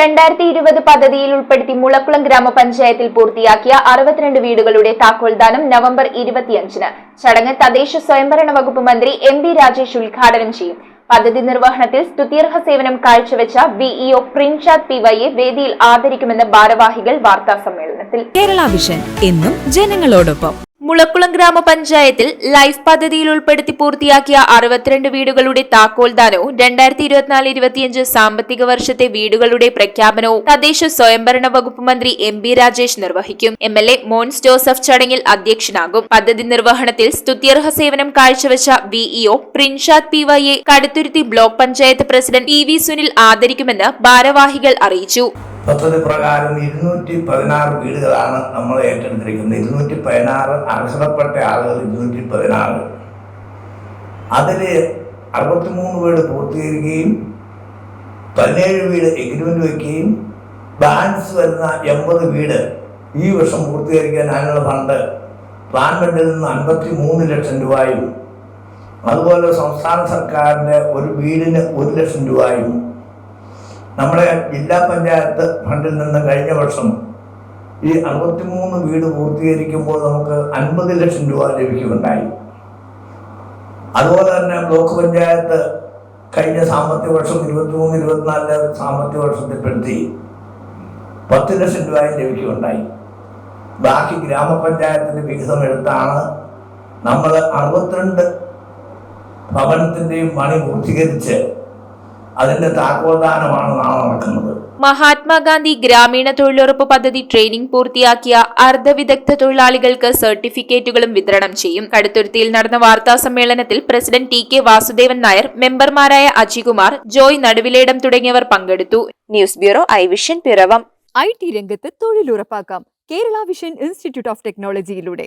രണ്ടായിരത്തി ഇരുപത് പദ്ധതിയിൽ ഉൾപ്പെടുത്തി മുളക്കുളം ഗ്രാമപഞ്ചായത്തിൽ പൂർത്തിയാക്കിയ അറുപത്തിരണ്ട് വീടുകളുടെ താക്കോൽദാനം നവംബർ ഇരുപത്തിയഞ്ചിന്. ചടങ്ങ് തദ്ദേശ സ്വയംഭരണ വകുപ്പ് മന്ത്രി എം ബി രാജേഷ് ഉദ്ഘാടനം ചെയ്യും. പദ്ധതി നിർവഹണത്തിൽ സ്തുത്യർഹ സേവനം കാഴ്ചവെച്ച ബിഇഒ പ്രിൻഷാദ് പി വൈയെ വേദിയിൽ ആദരിക്കുമെന്ന് ഭാരവാഹികൾ വാർത്താ സമ്മേളനത്തിൽ. കേരള വിഷൻ എന്നും ജനങ്ങളോടൊപ്പം. മുളക്കുളം ഗ്രാമപഞ്ചായത്തിൽ ലൈഫ് പദ്ധതിയിൽ ഉൾപ്പെടുത്തി പൂർത്തിയാക്കിയ അറുപത്തിരണ്ട് വീടുകളുടെ താക്കോൽദാനവും രണ്ടായിരത്തി ഇരുപത്തിനാല് ഇരുപത്തിയഞ്ച് സാമ്പത്തിക വർഷത്തെ വീടുകളുടെ പ്രഖ്യാപനവും തദ്ദേശ സ്വയംഭരണ വകുപ്പ് മന്ത്രി എം ബി രാജേഷ് നിർവഹിക്കും. M L A Mons Joseph ചടങ്ങിൽ അധ്യക്ഷനാകും. പദ്ധതി നിർവഹണത്തിൽ സ്തുത്യർഹ സേവനം കാഴ്ചവെച്ച VEO Prinshad P വൈയെ Kaduthuruthy block panchayat president P V Sunil ആദരിക്കുമെന്ന് ഭാരവാഹികൾ അറിയിച്ചു. പദ്ധതി പ്രകാരം ഇരുന്നൂറ്റി പതിനാറ് വീടുകളാണ് നമ്മൾ ഏറ്റെടുത്തിരിക്കുന്നത്. ഇരുന്നൂറ്റി പതിനാറ് അർഹതപ്പെട്ട ആളുകൾ ഇരുന്നൂറ്റി പതിനാറ്. അതിൽ അറുപത്തിമൂന്ന് വീട് പൂർത്തീകരിക്കുകയും പതിനേഴ് വീട് എഗ്രിമെന്റ് വയ്ക്കുകയും ബാലൻസ് വരുന്ന എൺപത് വീട് ഈ വർഷം പൂർത്തീകരിക്കാൻ അതിനുള്ള ഫണ്ട് പ്ലാൻ നിന്ന് അൻപത്തി മൂന്ന് ലക്ഷം രൂപയും അതുപോലെ സംസ്ഥാന സർക്കാരിന്റെ ഒരു വീടിന് ഒരു ലക്ഷം രൂപയും നമ്മുടെ ജില്ലാ പഞ്ചായത്ത് ഫണ്ടിൽ നിന്ന് കഴിഞ്ഞ വർഷം ഈ അറുപത്തിമൂന്ന് വീട് പൂർത്തീകരിക്കുമ്പോൾ നമുക്ക് അൻപത് ലക്ഷം രൂപ ലഭിക്കുകയുണ്ടായി. അതുപോലെ തന്നെ ബ്ലോക്ക് പഞ്ചായത്ത് കഴിഞ്ഞ സാമ്പത്തിക വർഷം ഇരുപത്തിമൂന്ന് ഇരുപത്തിനാലിലെ സാമ്പത്തിക വർഷത്തിൽപ്പെടുത്തി പത്ത് ലക്ഷം രൂപയും ലഭിക്കുകയുണ്ടായി. ബാക്കി ഗ്രാമപഞ്ചായത്തിന്റെ വിഹിതം എടുത്താണ് നമ്മൾ അറുപത്തിരണ്ട് ഭവനത്തിന്റെയും പണി പൂർത്തീകരിച്ച് അതിന്റെ താക്കോൽദാനമാണ് നാളെ നടക്കുന്നത്. മഹാത്മാഗാന്ധി ഗ്രാമീണ തൊഴിലുറപ്പ് പദ്ധതി ട്രെയിനിംഗ് പൂർത്തിയാക്കിയ അർദ്ധവിദഗ്ധ തൊഴിലാളികൾക്ക് സർട്ടിഫിക്കറ്റുകളും വിതരണം ചെയ്യും. കടുത്തുരുത്തിയിൽ നടന്ന വാർത്താ സമ്മേളനത്തിൽ president T K Vasudevan Nair മെമ്പർമാരായ അജികുമാർ ജോയ് നടുവിലേടം തുടങ്ങിയവർ പങ്കെടുത്തു. News bureau I vision Piravom. I T രംഗത്ത് തൊഴിലുറപ്പാക്കാം. Kerala vision institute of ടെക്നോളജിയിലൂടെ.